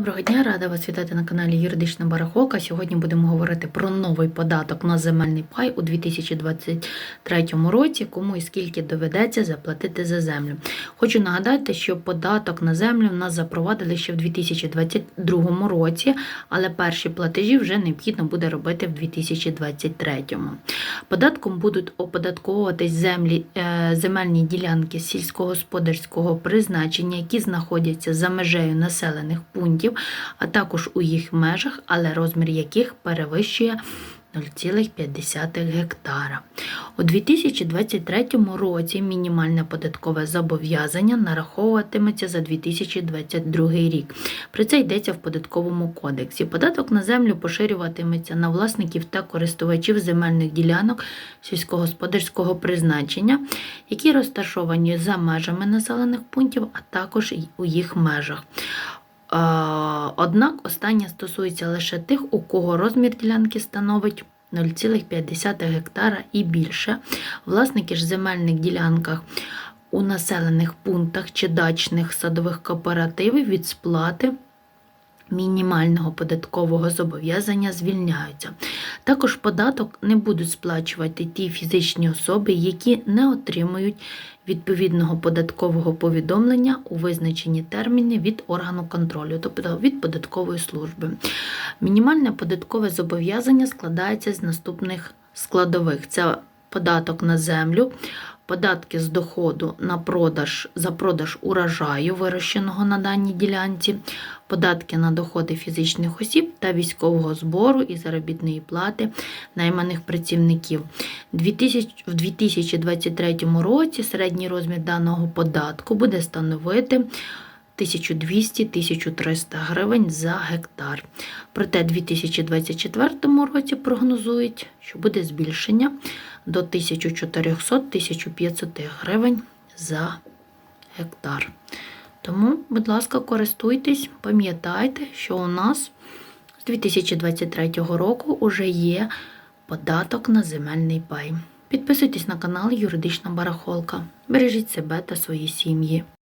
Доброго дня, рада вас вітати на каналі Юридична Барахолка. Сьогодні будемо говорити про новий податок на земельний пай у 2023 році, кому і скільки доведеться заплатити за землю. Хочу нагадати, що податок на землю в нас запровадили ще в 2022 році, але перші платежі вже необхідно буде робити в 2023. Податком будуть оподатковуватись землі, е, земельні ділянки сільськогосподарського призначення, які знаходяться за межею населених пунктів, а також у їх межах, але розмір яких перевищує 0,5 гектара. У 2023 році мінімальне податкове зобов'язання нараховуватиметься за 2022 рік. Про це йдеться в податковому кодексі. Податок на землю поширюватиметься на власників та користувачів земельних ділянок сільськогосподарського призначення, які розташовані за межами населених пунктів, а також у їх межах. Однак останнє стосується лише тих, у кого розмір ділянки становить 0,5 гектара і більше. Власники ж земельних ділянках у населених пунктах чи дачних садових кооперативів від сплати мінімального податкового зобов'язання звільняються. Також податок не будуть сплачувати ті фізичні особи, які не отримують відповідного податкового повідомлення у визначені терміни від органу контролю, тобто від податкової служби. Мінімальне податкове зобов'язання складається з наступних складових: це податок на землю. Податки з доходу на продаж за продаж урожаю, вирощеного на даній ділянці, податки на доходи фізичних осіб та військового збору і заробітної плати найманих працівників. 2000 В 2023 році середній розмір даного податку буде становити 1200-1300 гривень за гектар. Проте у 2024 році прогнозують, що буде збільшення до 1400-1500 гривень за гектар. Тому, будь ласка, користуйтесь, пам'ятайте, що у нас з 2023 року вже є податок на земельний пай. Підписуйтесь на канал Юридична Барахолка. Бережіть себе та свої сім'ї.